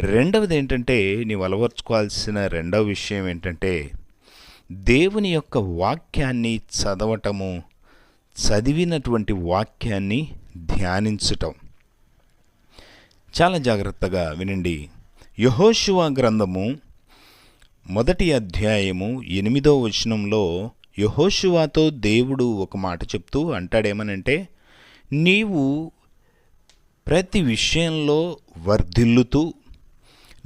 రెండవది ఏంటంటే నీవు అలవర్చుకోవాల్సిన రెండవ విషయం ఏంటంటే దేవుని యొక్క వాక్యాన్ని చదవటము చదివినటువంటి వాక్యాన్ని ధ్యానించటం. చాలా జాగ్రత్తగా వినండి. యహోశివా గ్రంథము మొదటి అధ్యాయము ఎనిమిదో వచనంలో యహోశివాతో దేవుడు ఒక మాట చెప్తూ అంటాడేమనంటే నీవు ప్రతి విషయంలో వర్ధిల్లుతూ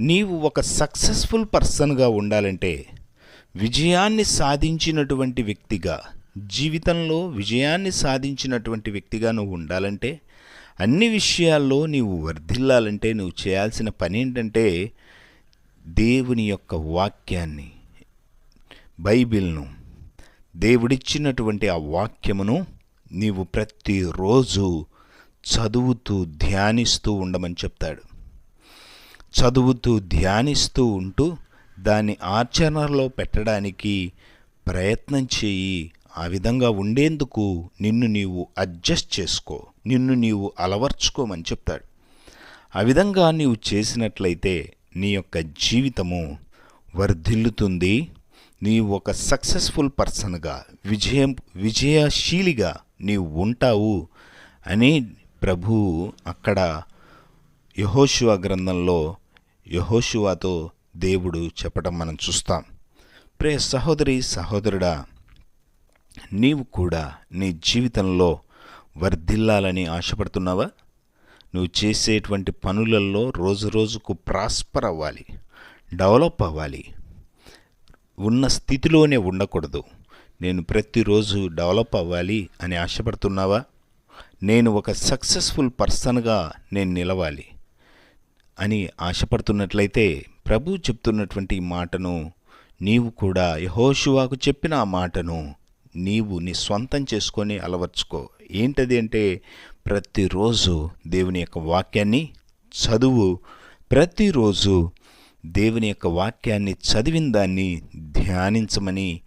నీవు ఒక సక్సెస్ఫుల్ పర్సన్గా ఉండాలంటే విజయాన్ని సాధించినటువంటి వ్యక్తిగా జీవితంలో విజయాన్ని సాధించినటువంటి వ్యక్తిగా నువ్వు ఉండాలంటే అన్ని విషయాల్లో నీవు వర్ధిల్లాలంటే నువ్వు చేయాల్సిన పని ఏంటంటే దేవుని యొక్క వాక్యాన్ని బైబిల్ను దేవుడిచ్చినటువంటి ఆ వాక్యమును నీవు ప్రతిరోజు చదువుతూ ధ్యానిస్తూ ఉండమని చెప్తాడు. చదువుతూ ధ్యానిస్తూ ఉంటూ దాన్ని ఆచరణలో పెట్టడానికి ప్రయత్నం చేయి. ఆ విధంగా ఉండేందుకు నిన్ను నీవు అడ్జస్ట్ చేసుకో. నిన్ను నీవు అలవర్చుకోమని చెప్తాడు. ఆ విధంగా నీవు చేసినట్లయితే నీ యొక్క జీవితము వర్ధిల్లుతుంది. నీవు ఒక సక్సెస్ఫుల్ పర్సన్గా విజయం విజయశీలిగా నీవు ఉంటావు అని ప్రభు అక్కడ యహోశివ గ్రంథంలో యహోశువాతో దేవుడు చెప్పడం మనం చూస్తాం. ప్రే సహోదరి సహోదరుడా నీవు కూడా నీ జీవితంలో వర్ధిల్లాలని ఆశపడుతున్నావా? నువ్వు చేసేటువంటి పనులలో రోజు రోజుకు ప్రాస్పర్ అవ్వాలి డెవలప్ అవ్వాలి. ఉన్న స్థితిలోనే ఉండకూడదు. నేను ప్రతిరోజు డెవలప్ అవ్వాలి అని ఆశపడుతున్నావా? నేను ఒక సక్సెస్ఫుల్ పర్సన్గా నేను నిలవాలి. అని ఆశపడుతున్నట్లయితే ప్రభు చెప్తున్నటువంటి మాటను నీవు కూడా యహోషువాకు చెప్పిన ఆ మాటను నీవు నీ స్వంతం చేసుకొని అలవర్చుకో. ఏంటది అంటే ప్రతిరోజు దేవుని యొక్క వాక్యాన్ని చదువు. ప్రతిరోజు దేవుని యొక్క వాక్యాన్ని చదివిన దాన్ని ధ్యానించమని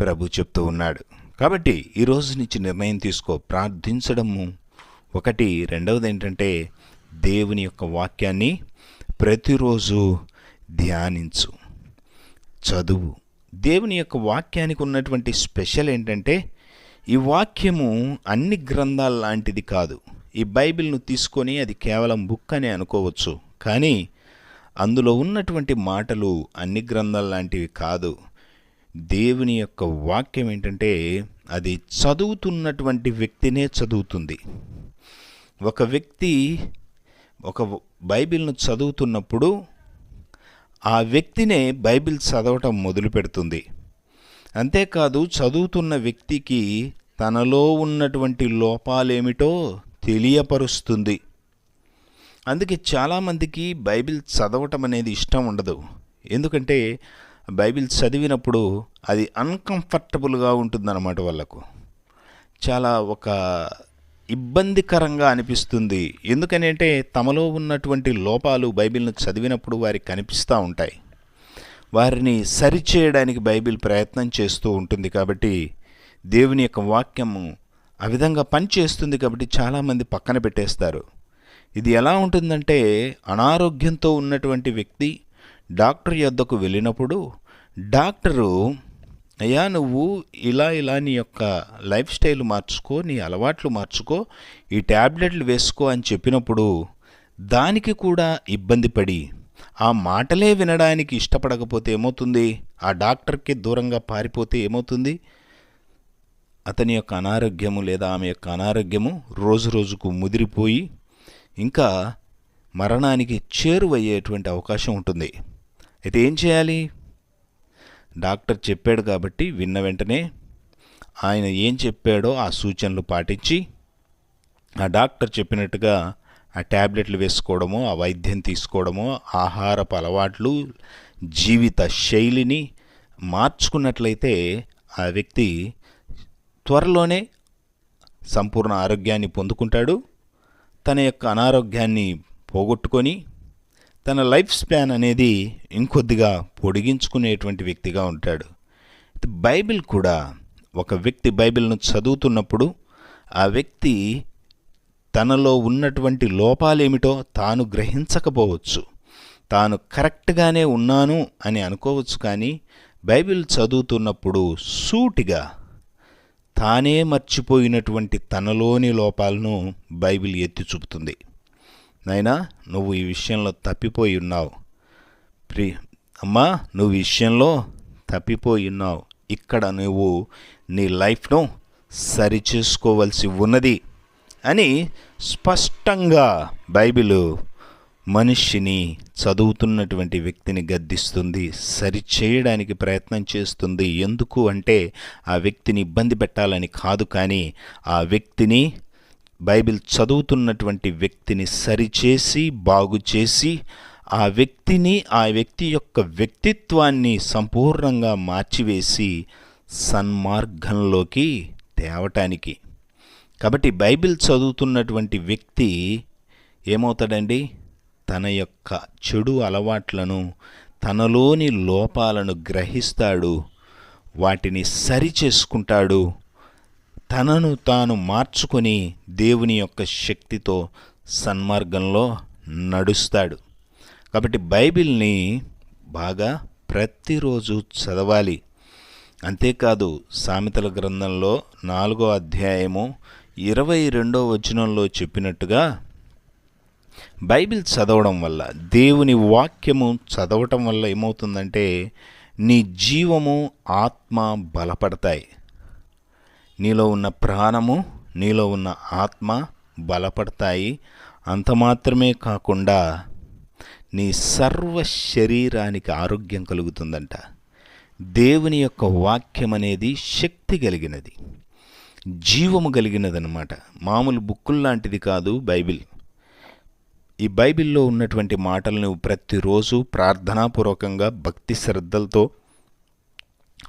ప్రభు చెప్తూ ఉన్నాడు. కాబట్టి ఈరోజు నుంచి నిర్ణయం తీసుకో. ప్రార్థించడము. ఒకటి. రెండవది ఏంటంటే దేవుని యొక్క వాక్యాన్ని ప్రతిరోజు ధ్యానించు. చదువు. దేవుని యొక్క వాక్యానికి ఉన్నటువంటి స్పెషల్ ఏంటంటే ఈ వాక్యము అన్ని గ్రంథాల లాంటిది కాదు. ఈ బైబిల్ను తీసుకొని అది కేవలం బుక్ అని అనుకోవచ్చు. కానీ అందులో ఉన్నటువంటి మాటలు అన్ని గ్రంథాల లాంటివి కాదు. దేవుని యొక్క వాక్యం ఏంటంటే అది చదువుతున్నటువంటి వ్యక్తినే చదువుతుంది. ఒక వ్యక్తి ఒక బైబిల్ను చదువుతున్నప్పుడు ఆ వ్యక్తినే బైబిల్ చదవటం మొదలు పెడుతుంది. అంతేకాదు చదువుతున్న వ్యక్తికి తనలో ఉన్నటువంటి లోపాలేమిటో తెలియపరుస్తుంది. అందుకే చాలామందికి బైబిల్ చదవటం అనేది ఇష్టం ఉండదు. ఎందుకంటే బైబిల్ చదివినప్పుడు అది అన్కంఫర్టబుల్గా ఉంటుందన్నమాట వాళ్ళకు. చాలా ఒక ఇబ్బందికరంగా అనిపిస్తుంది. ఎందుకనంటే తమలో ఉన్నటువంటి లోపాలు బైబిల్ను చదివినప్పుడు వారికి కనిపిస్తూ ఉంటాయి. వారిని సరిచేయడానికి బైబిల్ ప్రయత్నం చేస్తూ ఉంటుంది కాబట్టి దేవుని యొక్క వాక్యము ఆ విధంగా పనిచేస్తుంది కాబట్టి చాలామంది పక్కన పెట్టేస్తారు. ఇది ఎలా ఉంటుందంటే అనారోగ్యంతో ఉన్నటువంటి వ్యక్తి డాక్టర్ యొద్దకు వెళ్ళినప్పుడు డాక్టరు అయ్యా నువ్వు ఇలా ఇలా నీ యొక్క లైఫ్ స్టైల్ మార్చుకో నీ అలవాట్లు మార్చుకో ఈ ట్యాబ్లెట్లు వేసుకో అని చెప్పినప్పుడు దానికి కూడా ఇబ్బంది పడి ఆ మాటలే వినడానికి ఇష్టపడకపోతే ఏమవుతుంది? ఆ డాక్టర్కి దూరంగా పారిపోతే ఏమవుతుంది? అతని యొక్క అనారోగ్యము లేదా ఆమె యొక్క అనారోగ్యము రోజు రోజుకు ముదిరిపోయి ఇంకా మరణానికి చేరువయ్యేటువంటి అవకాశం ఉంటుంది. అయితే ఏం చేయాలి? డాక్టర్ చెప్పాడు కాబట్టి విన్న వెంటనే ఆయన ఏం చెప్పాడో ఆ సూచనలు పాటించి ఆ డాక్టర్ చెప్పినట్టుగా ఆ ట్యాబ్లెట్లు వేసుకోవడము ఆ వైద్యం తీసుకోవడమో ఆహారపు అలవాట్లు జీవిత శైలిని మార్చుకున్నట్లయితే ఆ వ్యక్తి త్వరలోనే సంపూర్ణ ఆరోగ్యాన్ని పొందుకుంటాడు. తన యొక్క అనారోగ్యాన్ని పోగొట్టుకొని తన లైఫ్ స్పాన్ అనేది ఇంకొద్దిగా పొడిగించుకునేటువంటి వ్యక్తిగా ఉంటాడు. బైబిల్ కూడా ఒక వ్యక్తి బైబిల్ను చదువుతున్నప్పుడు ఆ వ్యక్తి తనలో ఉన్నటువంటి లోపాలేమిటో తాను గ్రహించకపోవచ్చు. తాను కరెక్ట్గానే ఉన్నాను అని అనుకోవచ్చు కానీ బైబిల్ చదువుతున్నప్పుడు సూటిగా తానే మర్చిపోయినటువంటి తనలోని లోపాలను బైబిల్ ఎత్తి చూపుతుంది. నైనా నువ్వు ఈ విషయంలో తప్పిపోయి ఉన్నావు. ప్రి అమ్మా నువ్వు ఈ విషయంలో తప్పిపోయి ఉన్నావు. ఇక్కడ నువ్వు నీ లైఫ్ను సరిచేసుకోవలసి ఉన్నది అని స్పష్టంగా బైబిల్ మనిషిని చదువుతున్నటువంటి వ్యక్తిని గద్దిస్తుంది సరిచేయడానికి ప్రయత్నం చేస్తుంది. ఎందుకు అంటే ఆ వ్యక్తిని ఇబ్బంది పెట్టాలని కాదు కానీ ఆ వ్యక్తిని బైబిల్ చదువుతున్నటువంటి వ్యక్తిని సరిచేసి బాగు చేసి ఆ వ్యక్తిని ఆ వ్యక్తి యొక్క వ్యక్తిత్వాన్ని సంపూర్ణంగా మార్చివేసి సన్మార్గంలోకి తేవటానికి. కాబట్టి బైబిల్ చదువుతున్నటువంటి వ్యక్తి ఏమవుతాడండి? తన యొక్క చెడు అలవాట్లను తనలోని లోపాలను గ్రహిస్తాడు వాటిని సరి చేసుకుంటాడు తనను తాను మార్చుకొని దేవుని యొక్క శక్తితో సన్మార్గంలో నడుస్తాడు. కాబట్టి బైబిల్ని బాగా ప్రతిరోజు చదవాలి. అంతేకాదు సామెతల గ్రంథంలో నాలుగో అధ్యాయము ఇరవై రెండో వచనంలో చెప్పినట్టుగా బైబిల్ చదవడం వల్ల దేవుని వాక్యము చదవటం వల్ల ఏమవుతుందంటే నీ జీవము ఆత్మ బలపడతాయి. నీలో ఉన్న ప్రాణము నీలో ఉన్న ఆత్మ బలపడతాయి. అంత మాత్రమే కాకుండా నీ సర్వ శరీరానికి ఆరోగ్యం కలుగుతుందంట. దేవుని యొక్క వాక్యం అనేది శక్తి కలిగినది. జీవము కలిగినదనమాట మామూలు బుక్కులు లాంటిది కాదు బైబిల్. ఈ బైబిల్లో ఉన్నటువంటి మాటలను ప్రతిరోజు ప్రార్థనాపూర్వకంగా భక్తి శ్రద్ధలతో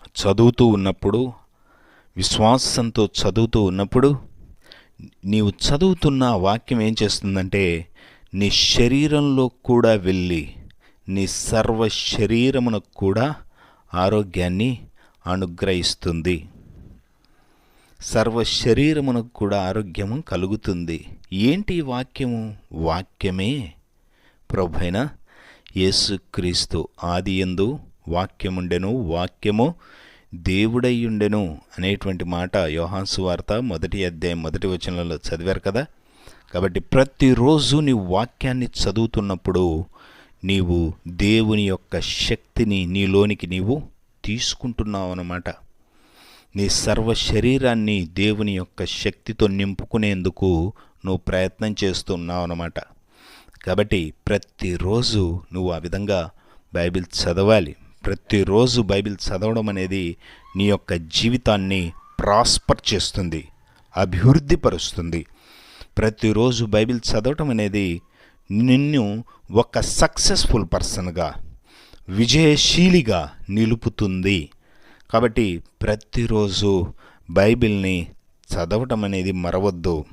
చదువుతూ ఉన్నప్పుడు విశ్వాసంతో చదువుతూ ఉన్నప్పుడు నీవు చదువుతున్న వాక్యం ఏం చేస్తుందంటే నీ శరీరంలో కూడా వెళ్ళి నీ సర్వ శరీరమునకు కూడా ఆరోగ్యాన్ని అనుగ్రహిస్తుంది. సర్వ శరీరమునకు కూడా ఆరోగ్యము కలుగుతుంది. ఏంటి వాక్యము? వాక్యమే. ప్రభైన యేసుక్రీస్తు ఆది ఎందు వాక్యముండెను. వాక్యము దేవుడయ్యుండెను అనేటువంటి మాట యోహాన్సు వార్త మొదటి అధ్యాయం మొదటి వచనంలో చదివారు కదా? కాబట్టి ప్రతిరోజు నీ వాక్యాన్ని చదువుతున్నప్పుడు నీవు దేవుని యొక్క శక్తిని నీలోనికి నీవు తీసుకుంటున్నావు అన్నమాట నీ సర్వ శరీరాన్ని దేవుని యొక్క శక్తితో నింపుకునేందుకు నువ్వు ప్రయత్నం చేస్తున్నావు అన్నమాట కాబట్టి ప్రతిరోజు నువ్వు ఆ విధంగా బైబిల్ చదవాలి. ప్రతిరోజు బైబిల్ చదవడం అనేది నీ యొక్క జీవితాన్ని ప్రాస్పర్ చేస్తుంది అభివృద్ధిపరుస్తుంది. ప్రతిరోజు బైబిల్ చదవటం అనేది నిన్ను ఒక సక్సెస్ఫుల్ పర్సన్గా విజయశీలిగా నిలుపుతుంది. కాబట్టి ప్రతిరోజు బైబిల్ని చదవటం అనేది మరవద్దు.